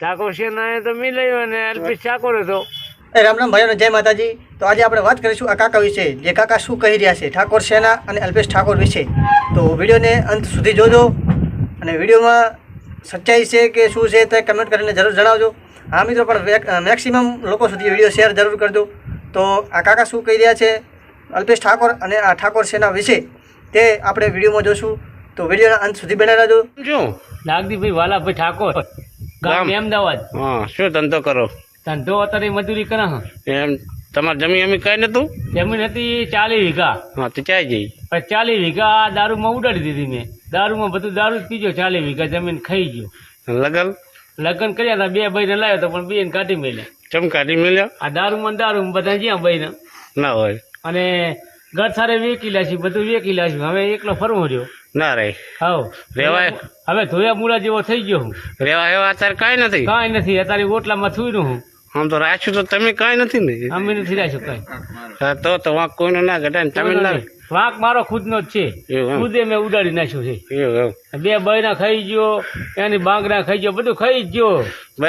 ઠાકોર સેના તો મિલાયો અને અલ્પેશ ઠાકોર હતો. એ રામ રામ ભાઈઓને જય માતાજી. તો આજે આપણે વાત કરીશું આ કાકા વિશે. જે કાકા શું કહી રહ્યા છે ઠાકોર સેના અને અલ્પેશ ઠાકોર વિશે. તો વિડીયોને અંત સુધી જોજો અને વિડીયોમાં સચ્ચાઈ છે કે શું છે તે કમેન્ટ કરીને જરૂર જણાવજો. હા મિત્રો પણ મેક્સિમમ લોકો સુધી વીડિયો શેર જરૂર કરજો. તો આ કાકા શું કહી રહ્યા છે અલ્પેશ ઠાકોર અને આ ઠાકોર સેના વિશે તે આપણે વિડીયોમાં જોશું. તો વિડીયોના અંત સુધી બનાવી રહેજો. શું નાગદીભાઈ વાલાભાઈ ઠાકોર. ગામ? અમદાવાદ. હા શું ધંધો કરો? ધંધો અત્યારે મજૂરી કરે હા. એમ તમારે જમીન અમી કઈ નતું? જમીન હતી ચાલીસ વીઘા. હા તો ચાઈ જઈ પછી ચાલીસ વીઘા દારૂમાં ઉડાડી દીધી મેં. દારૂમાં બધું દારૂ જ પીજો ચાલીસ વીઘા જમીન ખાઈ ગયો. લગન? લગ્ન કર્યા હતા બે ભાઈને લાવ્યો તો પણ બેન કાઢી મેલ્યા. ચમકાટી મેલ્યા? આ દારૂમાં દારૂ દારૂમાં બધા જ્યાં ભાઈને ના હોય. અને ઘર સારે વેકી લાશું બધું વેકી છે હવે એકલો ફરવો રહ્યો. ના રે હાવ રેવાય. હવે ધોયા મૂળા જેવો થઈ ગયો હું. રેવા એવા અત્યારે કાંઈ નથી. કાંઈ નથી. અત્યારે ઓટલામાં થયું હું. આમ તો રાખ્યું તો તમે કાંઈ નથી ને. અમે નથી રાખ્યું કાંઈ. હા તો તો વાંક કોઈનો ના ઘટાય ને તમે ના વાંક મારો ખુદનો જ છે. ખુદે મેં ઉડાડી નાખ્યું છે. બે બૈરા ખાઈ ગયો એની બાંગડા ખાઈ ગયો બધું ખાઈ ગયો. બે.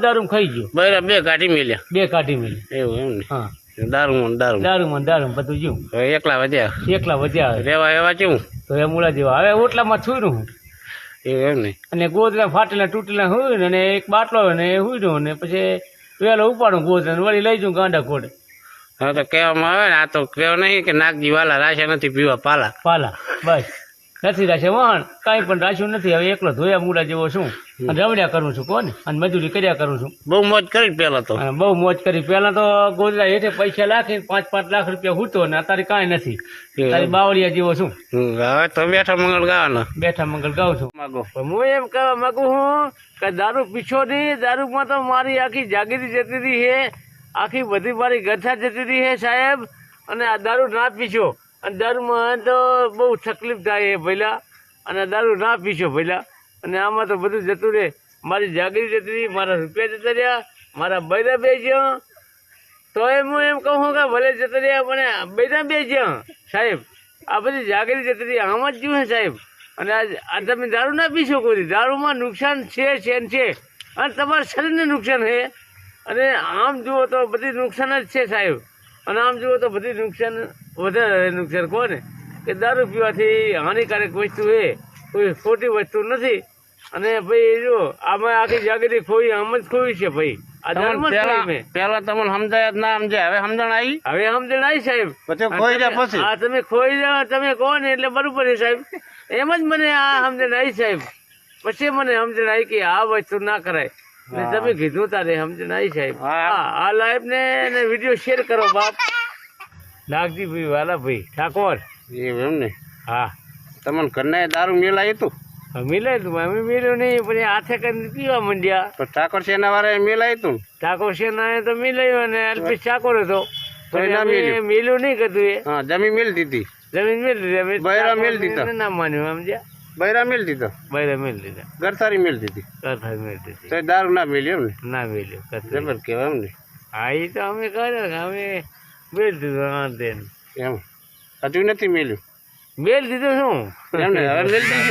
દારૂ ખાઈ ગયો. બરાબર બે કાઢી મેલ્યા. બે કાઢી મેલ્યા. એવું એમ ને. હા. દારૂ ને દારૂ દારૂ દારૂ બધું જ્યું એકલા વધ્યા. એકલા વધ્યા. રેવા એવા કેવું? તો એ મૂળા જેવા. હવે ઓટલામાં થૂર્યું હું એમ નહીં અને ગોદરા ફાટેલા તૂટેલા હોય ને અને એક બાટલો હોય ને એ હુંડ્યો ને પછી વહેલો ઉપાડું ગોદરા ને વળી લઈ જઉં ગાંડા ખોડે હા તો કહેવામાં આવે ને આ તો કહેવા નહીં કે નાગજી વાલા રાશા નથી પીવા પાલા. પાલા. બસ. નથી રાશે વાહન કાંઈ પણ રાખ્યું નથી. હવે એકલો ધોયા મૂળા જેવો છું. અને રવડ્યા કરું છું કોને? અને મજૂરી કર્યા કરું છું. બહુ મોજ કરી પેલા તો. બહુ મોજ કરી. પહેલા તો ગોદરા હેઠે પૈસા લાખી પાંચ પાંચ લાખ રૂપિયા હૂતો ને અત્યારે કાંઈ નથી. તારી બાવળિયા જેવો છું. હવે તો બેઠા મંગળ ગાવાના. બેઠા મંગળ ગાઉં છું. માગો. હું એમ કહેવા માગું છું કે દારૂ પીછો નહીં. દારૂમાં તો મારી આખી જાગીરી જતી રહી છે. આખી બધી મારી ગથા જતી રહી છે સાહેબ. અને આ દારૂ ના પીછો અને દારૂમાં તો બહુ તકલીફ થાય છે ભલ્યા અને દારૂ ના પીશો ભઈલા. અને આમાં તો બધું જતું રહે. મારી જાગરી જતી રહી, મારા રૂપિયા જતા રહ્યા, મારા બૈરા બે જ્યાં. તો એમ હું એમ કહું કે ભલે જતા રહ્યા, પણ બૈરા બે જ્યાં. સાહેબ, આ બધી જાગરી જતી રહી, આમાં જ જુએ સાહેબ. અને આ તમે દારૂ ના પી શકો દારૂમાં નુકસાન છે છે ને છે. અને તમારા શરીરને નુકસાન છે. અને આમ જુઓ તો બધી નુકસાન જ છે સાહેબ. અને આમ જુઓ તો બધી નુકસાન વધારે નુકસાન કોને? કે દારૂ પીવાથી હાનિકારક વસ્તુ એ કોઈ ખોટી વસ્તુ નથી. અને ભાઈ જો આમાં આખી જાગૃતિ ખોઈ આમ જ ખોઈ છે ભાઈ. પેલા તમને સમજાય જ ના સમજાય. હવે સમજણ આવી? હવે સમજણ આવી સાહેબ. ખોઈ જાય પછી. હા તમે ખોઈ જાઓ તમે કહો ને એટલે બરોબર છે સાહેબ. એમ જ મને આ સમજણ આવી સાહેબ. પછી મને સમજણ આવી કે આ વસ્તુ ના કરાય. ને તમે કીધું તારે સમજણ આવી સાહેબ. હા. હા આ લાઈવ ને વીડિયો શેર કરો બાપ. નાગજીભાઈ વાલાભાઈ ઠાકોર. એવું એમ ને? હા. તમને ઘરના દારૂ મેલાય હતું? મિલાય તું અમે મિલ્યું નહીં પણ હાથે કરીને પીવા માંડ્યા. પણ ઠાકોર સેના વાળા મેલાય તું ઠાકોર સેના તો મિલાયું અને અલ્પેશ ઠાકોર હતો. મિલ્યું. નહીં કીધું એ. હા જમીન મેલ દીધી. જમીન મેળ દીધી અમે બૈરા મેલ દીધા. ના માન્યું સમજ્યા બૈરા મેલ દીધો? બૈરા મેળ દીધા. ગરસારી મેલ દીધી. કથા મેળ દીધી. તો દારૂ ના મેલ્યો એમ ને? ના મેલ્યો જબર કહેવાય એમ ને? હા એ તો અમે કર્યો અમે મેળ દીધું તેન એમ હજુ નથી મેલ્યું મેળ દીધું શું એમને હવે મેલ દીધું